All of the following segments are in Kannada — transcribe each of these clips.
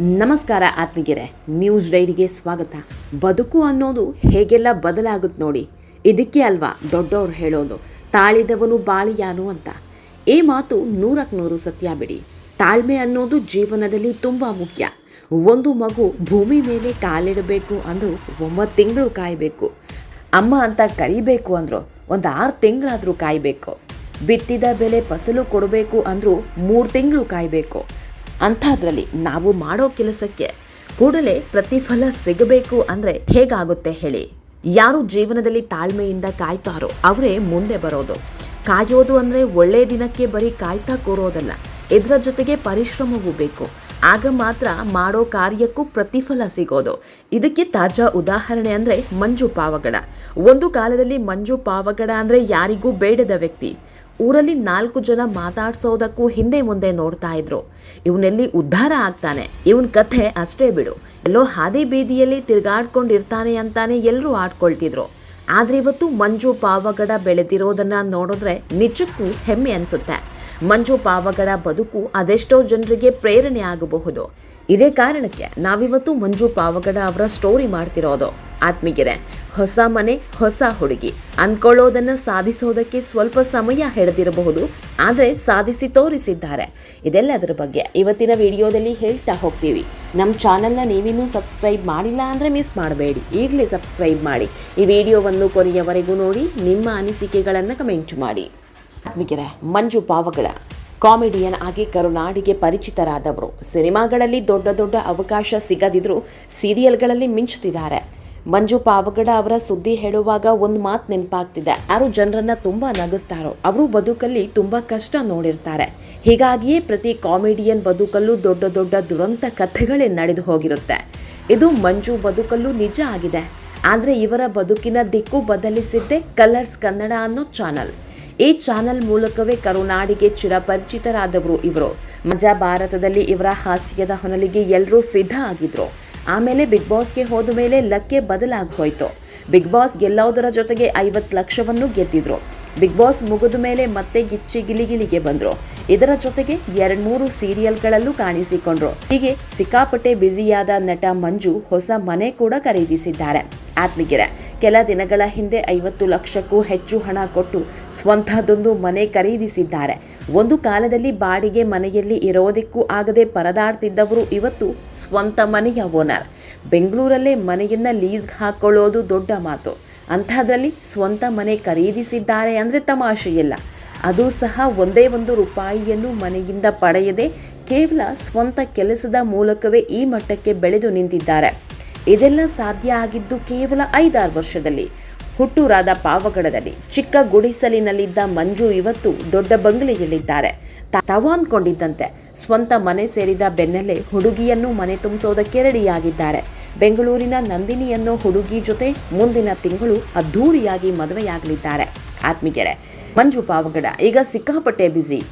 ನಮಸ್ಕಾರ ಆತ್ಮಿಗೆರೆ ನ್ಯೂಸ್ ಡೈರಿಗೆ ಸ್ವಾಗತ. ಬದುಕು ಅನ್ನೋದು ಹೇಗೆಲ್ಲ ಬದಲಾಗುತ್ತೆ ನೋಡಿ. ಇದಕ್ಕೆ ಅಲ್ವಾ ದೊಡ್ಡವ್ರು ಹೇಳೋದು. ತಾಳಿದವನು ಬಾಳಿಯಾನು ಅಂತ. ಈ ಮಾತು ನೂರಕ್ಕೆ ನೂರು ಸತ್ಯ ಬಿಡಿ. ತಾಳ್ಮೆ ಅನ್ನೋದು ಜೀವನದಲ್ಲಿ ತುಂಬ ಮುಖ್ಯ. ಒಂದು ಮಗು ಭೂಮಿ ಮೇಲೆ ಕಾಲಿಡಬೇಕು ಅಂದರೂ ಒಂಬತ್ತು ತಿಂಗಳು ಕಾಯಬೇಕು. ಅಮ್ಮ ಅಂತ ಕರಿಬೇಕು ಅಂದರು ಒಂದು ಆರು ತಿಂಗಳಾದರೂ ಕಾಯಬೇಕು. ಬಿತ್ತಿದ ಬೆಲೆ ಫಸಲು ಕೊಡಬೇಕು ಅಂದರೂ ಮೂರು ತಿಂಗಳು ಕಾಯಬೇಕು. ಅಂಥದ್ರಲ್ಲಿ ನಾವು ಮಾಡೋ ಕೆಲಸಕ್ಕೆ ಕೂಡಲೇ ಪ್ರತಿಫಲ ಸಿಗಬೇಕು ಅಂದರೆ ಹೇಗಾಗುತ್ತೆ ಹೇಳಿ? ಯಾರು ಜೀವನದಲ್ಲಿ ತಾಳ್ಮೆಯಿಂದ ಕಾಯ್ತಾರೋ ಅವರೇ ಮುಂದೆ ಬರೋದು. ಕಾಯೋದು ಅಂದರೆ ಒಳ್ಳೆಯ ದಿನಕ್ಕೆ ಬರೀ ಕಾಯ್ತಾ ಕೂರೋದಲ್ಲ, ಇದರ ಜೊತೆಗೆ ಪರಿಶ್ರಮವೂ ಬೇಕು. ಆಗ ಮಾತ್ರ ಮಾಡೋ ಕಾರ್ಯಕ್ಕೂ ಪ್ರತಿಫಲ ಸಿಗೋದು. ಇದಕ್ಕೆ ತಾಜಾ ಉದಾಹರಣೆ ಅಂದರೆ ಮಂಜು ಪಾವಗಡ. ಒಂದು ಕಾಲದಲ್ಲಿ ಮಂಜು ಪಾವಗಡ ಅಂದರೆ ಯಾರಿಗೂ ಬೇಡದ ವ್ಯಕ್ತಿ. ಊರಲ್ಲಿ ನಾಲ್ಕು ಜನ ಮಾತಾಡ್ಸೋದಕ್ಕೂ ಹಿಂದೆ ಮುಂದೆ ನೋಡ್ತಾ ಇದ್ರು. ಇವನೆಲ್ಲಿ ಉದ್ಧಾರ ಆಗ್ತಾನೆ. ಇವನ್ ಕಥೆ ಅಷ್ಟೇ ಬಿಡು. ಎಲ್ಲೋ ಹಾದಿ ಬೀದಿಯಲ್ಲಿ ತಿರುಗಾಡ್ಕೊಂಡಿರ್ತಾನೆ ಅಂತಾನೆ ಎಲ್ಲರೂ ಆಡ್ಕೊಳ್ತಿದ್ರು. ಆದ್ರೆ ಇವತ್ತು ಮಂಜು ಪಾವಗಡ ಬೆಳೆದಿರೋದನ್ನ ನೋಡಿದ್ರೆ ನಿಜಕ್ಕೂ ಹೆಮ್ಮೆ ಅನ್ಸುತ್ತೆ. ಮಂಜು ಪಾವಗಡ ಬದುಕು ಅದೆಷ್ಟೋ ಜನರಿಗೆ ಪ್ರೇರಣೆ ಆಗಬಹುದು. ಇದೇ ಕಾರಣಕ್ಕೆ ನಾವಿವತ್ತು ಮಂಜು ಪಾವಗಡ ಅವರ ಸ್ಟೋರಿ ಮಾಡ್ತಿರೋದು. ಆತ್ಮೀಗೆರೆ ಹೊಸ ಮನೆ, ಹೊಸ ಹುಡುಗಿ. ಅಂದ್ಕೊಳ್ಳೋದನ್ನು ಸಾಧಿಸೋದಕ್ಕೆ ಸ್ವಲ್ಪ ಸಮಯ ಹಿಡಿದಿರಬಹುದು, ಆದರೆ ಸಾಧಿಸಿ ತೋರಿಸಿದ್ದಾರೆ. ಇದೆಲ್ಲದರ ಬಗ್ಗೆ ಇವತ್ತಿನ ವಿಡಿಯೋದಲ್ಲಿ ಹೇಳ್ತಾ ಹೋಗ್ತೀವಿ. ನಮ್ಮ ಚಾನಲ್ನ ನೀವಿನ್ನೂ ಸಬ್ಸ್ಕ್ರೈಬ್ ಮಾಡಿಲ್ಲ ಅಂದರೆ ಮಿಸ್ ಮಾಡಬೇಡಿ. ಈಗಲೇ ಸಬ್ಸ್ಕ್ರೈಬ್ ಮಾಡಿ. ಈ ವಿಡಿಯೋವನ್ನು ಕೊನೆಯವರೆಗೂ ನೋಡಿ, ನಿಮ್ಮ ಅನಿಸಿಕೆಗಳನ್ನು ಕಮೆಂಟ್ ಮಾಡಿ. ಆತ್ಮಿಗೆರೆ ಮಂಜು ಪಾವಗಳ ಕಾಮಿಡಿಯನ್ ಆಗಿ ಕರುನಾಡಿಗೆ ಪರಿಚಿತರಾದವರು. ಸಿನಿಮಾಗಳಲ್ಲಿ ದೊಡ್ಡ ದೊಡ್ಡ ಅವಕಾಶ ಸಿಗದಿದ್ರೂ ಸೀರಿಯಲ್ಗಳಲ್ಲಿ ಮಿಂಚುತ್ತಿದ್ದಾರೆ. ಮಂಜು ಪಾವಗಡ ಅವರ ಸುದ್ದಿ ಹೇಳುವಾಗ ಒಂದು ಮಾತು ನೆನಪಾಗ್ತಿದೆ. ಯಾರು ಜನರನ್ನ ತುಂಬಾ ನಗಿಸ್ತಾರೋ, ಅವರು ಬದುಕಲ್ಲಿ ತುಂಬಾ ಕಷ್ಟ ನೋಡಿರ್ತಾರೆ. ಹೀಗಾಗಿಯೇ ಪ್ರತಿ ಕಾಮಿಡಿಯನ್ ಬದುಕಲ್ಲೂ ದೊಡ್ಡ ದೊಡ್ಡ ದುರಂತ ಕಥೆಗಳೇ ನಡೆದು ಹೋಗಿರುತ್ತೆ. ಇದು ಮಂಜು ಬದುಕಲ್ಲೂ ನಿಜ ಆಗಿದೆ. ಆದರೆ ಇವರ ಬದುಕಿನ ದಿಕ್ಕು ಬದಲಿಸಿದ್ದೆ ಕಲರ್ಸ್ ಕನ್ನಡ ಅನ್ನೋ ಚಾನಲ್. ಈ ಚಾನಲ್ ಮೂಲಕವೇ ಕರುನಾಡಿಗೆ ಚಿರಪರಿಚಿತರಾದವರು ಇವರು. ಮಜಾ ಭಾರತದಲ್ಲಿ ಇವರ ಹಾಸ್ಯದ ಹೊನಲಿಗೆ ಎಲ್ಲರೂ ಫಿದಾ ಆಗಿದ್ರು. ಆಮೇಲೆ ಬಿಗ್ ಬಾಸ್ಗೆ ಹೋದ ಮೇಲೆ ಲಕ್ಕೆ ಬದಲಾಗಿ ಹೋಯಿತು. ಬಿಗ್ ಬಾಸ್ ಗೆಲ್ಲೋದರ ಜೊತೆಗೆ ಐವತ್ತು ಲಕ್ಷವನ್ನು ಗೆದ್ದಿದ್ರು. ಬಿಗ್ ಬಾಸ್ ಮುಗಿದ ಮೇಲೆ ಮತ್ತೆ ಗಿಚ್ಚಿ ಗಿಲಿಗಿಲಿಗೆ ಬಂದರು. ಇದರ ಜೊತೆಗೆ ಎರಡು ಮೂರು ಸೀರಿಯಲ್ಗಳಲ್ಲೂ ಕಾಣಿಸಿಕೊಂಡ್ರು. ಹೀಗೆ ಸಿಕ್ಕಾಪಟ್ಟೆ ಬ್ಯುಸಿಯಾದ ನಟ ಮಂಜು ಹೊಸ ಮನೆ ಕೂಡ ಖರೀದಿಸಿದ್ದಾರೆ. ಆತ್ಮಗೆರೆ ಕೆಲ ದಿನಗಳ ಹಿಂದೆ ಐವತ್ತು ಲಕ್ಷಕ್ಕೂ ಹೆಚ್ಚು ಹಣ ಕೊಟ್ಟು ಸ್ವಂತದೊಂದು ಮನೆ ಖರೀದಿಸಿದ್ದಾರೆ. ಒಂದು ಕಾಲದಲ್ಲಿ ಬಾಡಿಗೆ ಮನೆಯಲ್ಲಿ ಇರೋದಕ್ಕೂ ಆಗದೆ ಪರದಾಡ್ತಿದ್ದವರು ಇವತ್ತು ಸ್ವಂತ ಮನೆಯ ಓನರ್. ಬೆಂಗಳೂರಲ್ಲೇ ಮನೆಯನ್ನ ಲೀಸ್ಗೆ ಹಾಕ್ಕೊಳ್ಳೋದು ದೊಡ್ಡ ಮಾತು. ಅಂಥದ್ರಲ್ಲಿ ಸ್ವಂತ ಮನೆ ಖರೀದಿಸಿದ್ದಾರೆ ಅಂದರೆ ತಮಾಷೆಯಿಲ್ಲ ಅದು ಸಹ ಒಂದೇ ಒಂದು ರೂಪಾಯಿಯನ್ನು ಮನೆಯಿಂದ ಪಡೆಯದೆ ಕೇವಲ ಸ್ವಂತ ಕೆಲಸದ ಮೂಲಕವೇ ಈ ಮಟ್ಟಕ್ಕೆ ಬೆಳೆದು ನಿಂತಿದ್ದಾರೆ. ಇದೆಲ್ಲ ಸಾಧ್ಯ ಆಗಿದ್ದು ಕೇವಲ ಐದಾರು ವರ್ಷದಲ್ಲಿ. ಹುಟ್ಟೂರಾದ ಪಾವಗಡದಲ್ಲಿ ಚಿಕ್ಕ ಗುಡಿಸಲಿನಲ್ಲಿದ್ದ ಮಂಜು ಇವತ್ತು ದೊಡ್ಡ ಬಂಗಲೆಯಲ್ಲಿದ್ದಾರೆ. ತಾ- ತಾವು ಅಂದ್ಕೊಂಡಿದ್ದಂತೆ ಸ್ವಂತ ಮನೆ ಸೇರಿದ ಬೆನ್ನಲ್ಲೇ ಹುಡುಗಿಯನ್ನು ಮನೆ ತುಂಬಿಸೋದಕ್ಕೆ ರೆಡಿಯಾಗಿದ್ದಾರೆ. ಬೆಂಗಳೂರಿನ ನಂದಿನಿಯನ್ನು ಹುಡುಗಿ ಜೊತೆ ಮುಂದಿನ ತಿಂಗಳು ಅದ್ಧೂರಿಯಾಗಿ ಮದುವೆಯಾಗಲಿದ್ದಾರೆ. ಆತ್ಮೀಗೆರೆ ಮಂಜು ಪಾವಗಡ ಈಗ ಸಿಕ್ಕಾಪಟ್ಟೆ ಬ್ಯುಸಿ.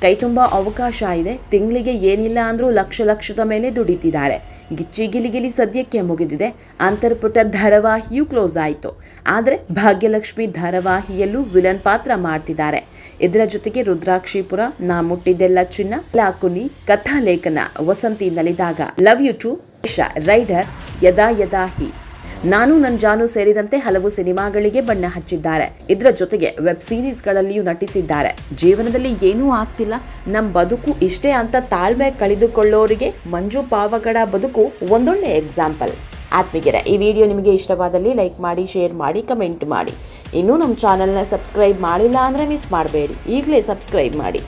ಕೈ ತುಂಬ ಅವಕಾಶ ಇದೆ, ತಿಂಗಳಿಗೆ ಏನಿಲ್ಲ ಅಂದರೂ ಲಕ್ಷ ಲಕ್ಷದ ಮೇಲೆ ದುಡಿತಿದ್ದಾರೆ. ಗಿಚ್ಚಿ ಗಿಲಿಗಿಲಿ ಸದ್ಯಕ್ಕೆ ಮುಗಿದಿದೆ. ಅಂತರ್ಪುಟ ಧಾರಾವಾಹಿಯೂ ಕ್ಲೋಸ್ ಆಯಿತು. ಆದರೆ ಭಾಗ್ಯಲಕ್ಷ್ಮಿ ಧಾರಾವಾಹಿಯಲ್ಲೂ ವಿಲನ್ ಪಾತ್ರ ಮಾಡ್ತಿದ್ದಾರೆ. ಇದರ ಜೊತೆಗೆ ರುದ್ರಾಕ್ಷಿಪುರ, ನಾ ಮುಟ್ಟಿದ್ದೆಲ್ಲ ಚಿನ್ನ ಲಾಕುನಿ ಕಥಾಲೇಖನ Vasanthi Nalidaga love you to rider Yada Yada Hi ನಾನು ನನ್ನ ಜಾನು ಸೇರಿದಂತೆ ಹಲವು ಸಿನಿಮಾಗಳಿಗೆ ಬಣ್ಣ ಹಚ್ಚಿದ್ದಾರೆ. ಇದರ ಜೊತೆಗೆ ವೆಬ್ ಸೀರೀಸ್ಗಳಲ್ಲಿಯೂ ನಟಿಸಿದ್ದಾರೆ. ಜೀವನದಲ್ಲಿ ಏನೂ ಆಗ್ತಿಲ್ಲ. ನಮ್ಮ ಬದುಕು ಇಷ್ಟೇ ಅಂತ ತಾಳ್ಮೆ ಕಳೆದುಕೊಳ್ಳೋರಿಗೆ ಮಂಜು ಪಾವಗಡ ಬದುಕು ಒಂದೊಳ್ಳೆ ಎಕ್ಸಾಂಪಲ್. ಆತ್ಮಿಗೆರೆ ಈ ವಿಡಿಯೋ ನಿಮಗೆ ಇಷ್ಟವಾದಲ್ಲಿ ಲೈಕ್ ಮಾಡಿ, ಶೇರ್ ಮಾಡಿ, ಕಮೆಂಟ್ ಮಾಡಿ. ಇನ್ನೂ ನಮ್ಮ ಚಾನಲ್ನ ಸಬ್ಸ್ಕ್ರೈಬ್ ಮಾಡಿಲ್ಲ ಅಂದರೆ ಮಿಸ್ ಮಾಡಬೇಡಿ. ಈಗಲೇ ಸಬ್ಸ್ಕ್ರೈಬ್ ಮಾಡಿ.